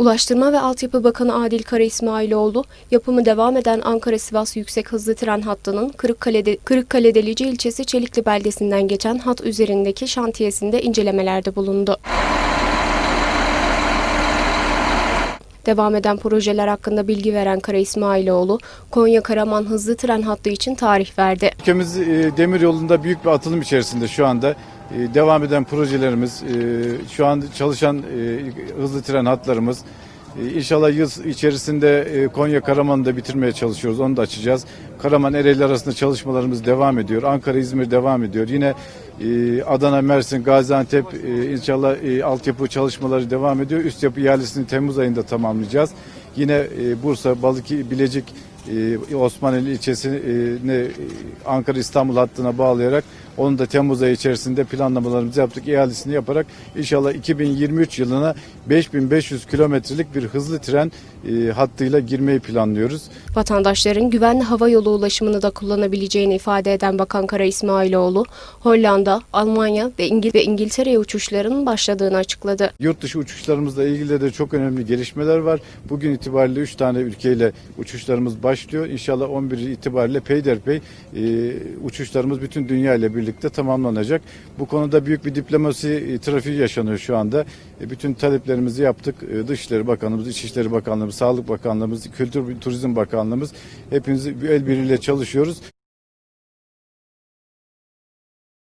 Ulaştırma ve Altyapı Bakanı Adil Kara İsmailoğlu, yapımı devam eden Ankara-Sivas yüksek hızlı tren hattının Kırıkkale'de, Kırıkkale Delice ilçesi Çelikli beldesinden geçen hat üzerindeki şantiyesinde incelemelerde bulundu. Devam eden projeler hakkında bilgi veren Kara İsmailoğlu, Konya-Karaman hızlı tren hattı için tarih verdi. Ülkemiz e, demir yolunda büyük bir atılım içerisinde şu anda. E, devam eden projelerimiz, e, şu an çalışan e, hızlı tren hatlarımız. E, İnşallah yıl içerisinde e, Konya Karaman'ı da bitirmeye çalışıyoruz. Onu da açacağız. Karaman Ereğli arasında çalışmalarımız devam ediyor. Ankara İzmir devam ediyor. Yine e, Adana, Mersin, Gaziantep e, inşallah altyapı çalışmaları devam ediyor. Üst yapı ihalesini Temmuz ayında tamamlayacağız. Yine Bursa, Balıkesir, Bilecik e, Osmaneli ilçesini e, Ankara İstanbul hattına bağlayarak onu da Temmuz ayı içerisinde planlamalarımızı yaptık. İhalesini yaparak inşallah 2023 yılına 5500 kilometrelik bir hızlı tren e, hattıyla girmeyi planlıyoruz. Vatandaşların güvenli hava yolu ulaşımını da kullanabileceğini ifade eden Bakan Kara İsmailoğlu, Hollanda, Almanya ve, İngil ve İngiltere'ye uçuşların başladığını açıkladı. Yurt dışı uçuşlarımızla ilgili de çok önemli gelişmeler var. Bugün itibariyle 3 tane ülkeyle uçuşlarımız başlıyor. İnşallah 11 itibariyle peyderpey e, uçuşlarımız bütün dünya ile birlikte tamamlanacak. Bu konuda büyük bir diplomasi e, trafiği yaşanıyor şu anda. E, bütün taleplerimizi yaptık. E, Dışişleri Bakanlığımız, İçişleri Bakanlığımız, Sağlık Bakanlığımız, Kültür Turizm Bakanlığımız hepimiz el birliğiyle çalışıyoruz.